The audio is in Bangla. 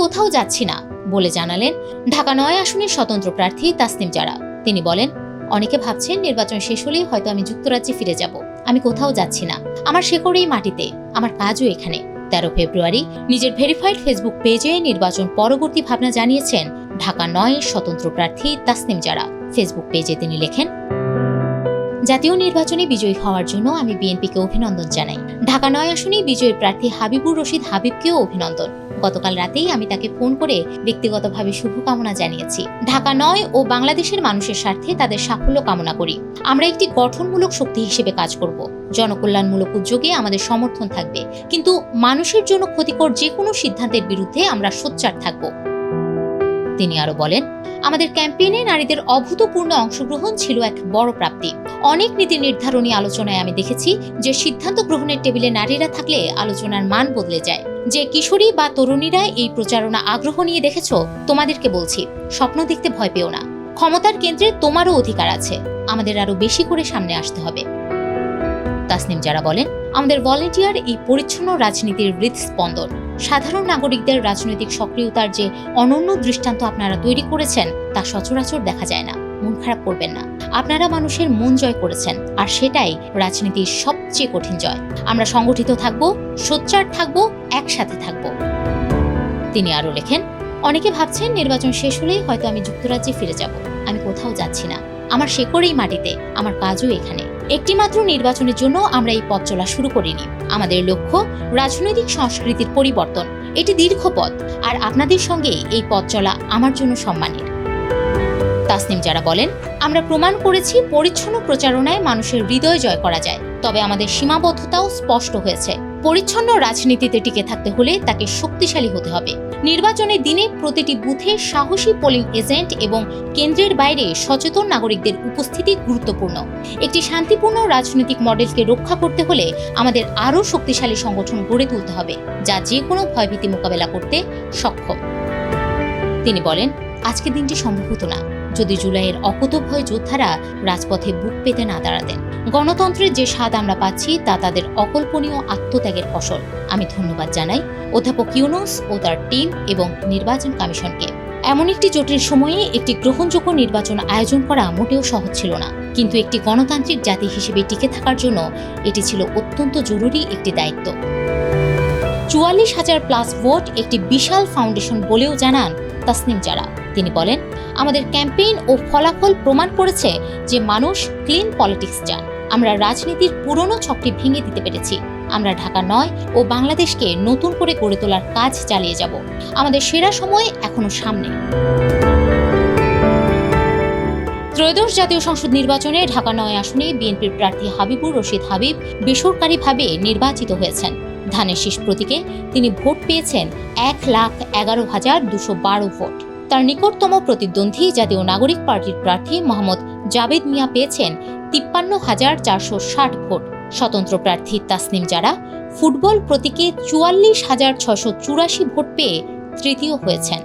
কোথাও যাচ্ছি না, বলে জানালেন ঢাকা নয় আসনের স্বতন্ত্র প্রার্থী তাসনিম জারা। তিনি বলেন, অনেকে ভাবছেন নির্বাচন শেষ হলেই হয়তো আমি যুক্তরাজ্যে ফিরে যাব। আমি কোথাও যাচ্ছি না। আমার শেকড়েই মাটিতে, আমার কাজও এখানে। তেরো ফেব্রুয়ারি, নিজের ভেরিফাইড ফেসবুক পেজে নির্বাচন পরবর্তী ভাবনা জানিয়েছেন ঢাকা নয় স্বতন্ত্র প্রার্থী তাসনিম জারা। ফেসবুক পেজে তিনি লেখেন, জাতীয় নির্বাচনে বিজয়ী হওয়ার জন্য আমি বিএনপিকে অভিনন্দন জানাই। ঢাকা নয় আসনে বিজয়ী প্রার্থী হাবিবুর রশিদ হাবিবকেও অভিনন্দন। গতকাল রাতেই আমি তাকে ফোন করে ব্যক্তিগতভাবে শুভকামনা জানিয়েছি। ঢাকা নয় ও বাংলাদেশের মানুষের স্বার্থে তাদের সাফল্য কামনা করি। আমরা একটি গঠনমূলক শক্তি হিসেবে কাজ করব। জনকল্যাণমূলক উদ্যোগে আমাদের সমর্থন থাকবে। কিন্তু মানুষের জন্য ক্ষতিকর যে কোনো সিদ্ধান্তের বিরুদ্ধে আমরা সোচ্চার থাকব। তিনি আরও বলেন আমাদের ক্যাম্পেইনে নারীদের অভূতপূর্ণ অংশগ্রহণ ছিল এক বড় প্রাপ্তি। অনেক নীতি নির্ধারণী আলোচনায় আমি দেখেছি যে সিদ্ধান্ত গ্রহণের টেবিলে নারীরা থাকলে আলোচনার মান বদলে যায়। যে কিশোরী বা তরুণীরা এই প্রচারণা আগ্রহ নিয়ে দেখেছ, তোমাদেরকে বলছি, স্বপ্ন দেখতে ভয় পেও না। ক্ষমতার কেন্দ্রে তোমারও অধিকার আছে। আমাদের আরও বেশি করে সামনে আসতে হবে। তাসনিম যারা বলেন, আমাদের ভলেন্টিয়ার এই পরিচ্ছন্ন রাজনীতির হৃদস্পন্দন। সাধারণ নাগরিকদের রাজনৈতিক সক্রিয়তার যে অনন্য দৃষ্টান্ত আপনারা তৈরি করেছেন, তা সচরাচর দেখা যায় না। মন খারাপ করবেন না। আপনারা মানুষের মন জয় করেছেন, আর সেটাই রাজনীতির সবচেয়ে কঠিন জয়। আমরা সংগঠিত থাকব, সোচ্চার থাকব, একসাথে থাকব। তিনি আরও লেখেন, অনেকে ভাবছেন নির্বাচন শেষ হলেই হয়তো আমি যুক্তরাজ্যে ফিরে যাব। আমি কোথাও যাচ্ছি না। আমার শেকড়েই মাটিতে, আমার কাজও এখানে। একটিমাত্র নির্বাচনের জন্য আমরা এই পথ চলা শুরু করিনি। আমাদের লক্ষ্য রাজনৈতিক সংস্কৃতির পরিবর্তন। এটি দীর্ঘ পথ, আর আপনাদের সঙ্গে এই পথ চলা আমার জন্য সম্মানের। তাসনিম যারা বলেন, আমরা প্রমাণ করেছি পরিচ্ছন্ন প্রচারণায় মানুষের হৃদয় জয় করা যায়। তবে আমাদের সীমাবদ্ধতাও স্পষ্ট হয়েছে। পরিচ্ছন্ন রাজনীতিতে টিকে থাকতে হলে তাকে শক্তিশালী হতে হবে। নির্বাচনের দিনে প্রতিটি বুথে সাহসী পোলিং এজেন্ট এবং কেন্দ্রের বাইরে সচেতন নাগরিকদের উপস্থিতি গুরুত্বপূর্ণ। একটি শান্তিপূর্ণ রাজনৈতিক মডেলকে রক্ষা করতে হলে আমাদের আরও শক্তিশালী সংগঠন গড়ে তুলতে হবে, যা যে কোনো ভয়ভীতি মোকাবেলা করতে সক্ষম। তিনি বলেন, আজকের দিনটি সম্ভব হতো না। যদি জুলাইয়ের অকুতভয় যোদ্ধারা রাজপথে বুক পেতে না দাঁড়াতেন গণতন্ত্রের যে স্বাদ আমরা পাচ্ছি, তা তাদের অকল্পনীয় আত্মত্যাগের ফসল। আমি ধন্যবাদ জানাই অধ্যাপক ইউনুস ও তার টিম এবং নির্বাচন কমিশনকে। এমন একটি জটিল সময়ে একটি গ্রহণযোগ্য নির্বাচন আয়োজন করা মোটেও সহজ ছিল না। কিন্তু একটি গণতান্ত্রিক জাতি হিসেবে টিকে থাকার জন্য এটি ছিল অত্যন্ত জরুরি একটি দায়িত্ব। চুয়াল্লিশ হাজার প্লাস ভোট একটি বিশাল ফাউন্ডেশন বলেও জানান তাসনিম জারা। তিনি বলেন, আমাদের ক্যাম্পেইন ও ফলাফল প্রমাণ করেছে যে মানুষ ক্লিন পলিটিক্স চান। আমরা রাজনীতির পুরনো ছকটি ভেঙে দিতে পেরেছি। আমরা ঢাকা নয় ও বাংলাদেশকে নতুন করে গড়ে তোলার কাজ চালিয়ে যাব। আমাদের সেরা সময় এখনও সামনে। ত্রয়োদশ জাতীয় সংসদ নির্বাচনে ঢাকা নয় আসনে বিএনপির প্রার্থী হাবিবুর রশিদ হাবিব বেসরকারিভাবে নির্বাচিত হয়েছেন। ধানের শীষ প্রতীকে তিনি ভোট পেয়েছেন এক লাখ এগারো হাজার দুশো বারো ভোট। তার নিকটতম প্রতিদ্বন্দ্বী জাতীয় নাগরিক পার্টির প্রার্থী মোহাম্মদ জাবেদ মিয়া পেয়েছেন তিপ্পান্ন হাজার চারশো ষাট ভোট। স্বতন্ত্র প্রার্থী তাসনিম জারা ফুটবল প্রতীকে চুয়াল্লিশ হাজার ছশো চুরাশি ভোট পেয়ে তৃতীয় হয়েছেন।